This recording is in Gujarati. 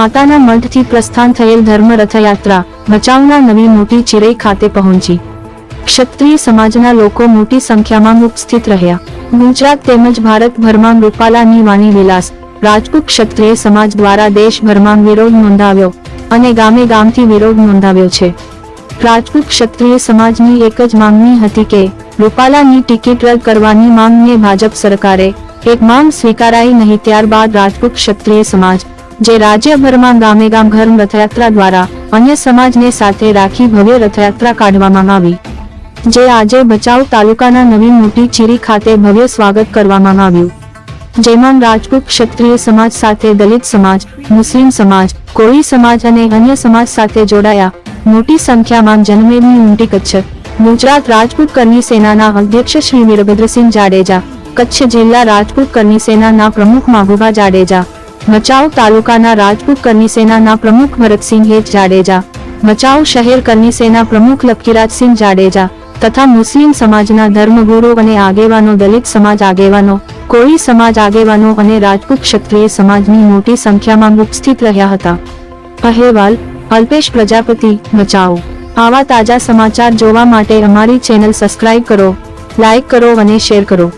માતાના મઠથી પ્રસ્થાન થયેલ ધર્મ રથયાત્રા ભચાઉના નવી મોટી ચિરઈ ખાતે પહોંચી. ક્ષત્રિય સમાજના લોકો મોટી સંખ્યામાં ઉપસ્થિત રહ્યા. ગુજરાત તેમજ ભારતભરમાં રૂપાલાની વાણી વિલાસ, રાજપૂત ક્ષત્રિય સમાજ દ્વારા દેશભરમાં વિરોધ નોંધાવ્યો અને ગામે ગામથી વિરોધ નોંધાવ્યો છે. રાજપૂત ક્ષત્રિય સમાજની એક જ માંગણી હતી કે, રૂપાલાની ટિકિટ રદ કરવાની માંગને ભાજપ સરકારે એક માંગ સ્વીકારાઈ નહીં, ત્યારબાદ રાજપૂત ક્ષત્રિય સમાજ જે રાજ્યભરમાં ગામે ગામ ઘર રથયાત્રા દ્વારા અન્ય સમાજને સાથે રાખી ભવ્ય રથયાત્રા કાઢવામાં આવી, જે આજે ભચાઉ તાલુકાના નવી મોટી ચીરી ખાતે ભવ્ય સ્વાગત કરવામાં આવ્યું. જેમાં રાજપૂત ક્ષત્રિય સમાજ સાથે દલિત સમાજ, મુસ્લિમ સમાજ, કોળી સમાજ અને અન્ય સમાજ સાથે જોડાયા. મોટી સંખ્યામાં જનમેદની ઉમટી કચ્છ. ગુજરાત રાજપૂત કરની સેનાના અધ્યક્ષ શ્રી વીરભદ્રસિંહ જાડેજા, કચ્છ જિલ્લા રાજપૂત કરની સેનાના પ્રમુખ માગુભા જાડેજા ભચાઉ તાલુકાના રાજપૂત કરણી સેનાના પ્રમુખ ભરતસિંહ જાડેજા મચાઉ શહેર કરણી સેના પ્રમુખ લખીરાજસિંહ જાડેજા તથા મુસ્લિમ સમાજના ધર્મગુરુ અને આગેવાનો, દલિત સમાજ આગેવાનો, કોળી સમાજ આગેવાનો અને રાજપૂત ક્ષત્રિય સમાજની મોટી સંખ્યામાં ઉપસ્થિત રહ્યા હતા. અહેવાલ, અલ્પેશ પ્રજાપતિ બચાવો આવા તાજા સમાચાર જોવા માટે અમારી ચેનલ સબસ્ક્રાઇબ કરો, લાઇક કરો અને શેર કરો.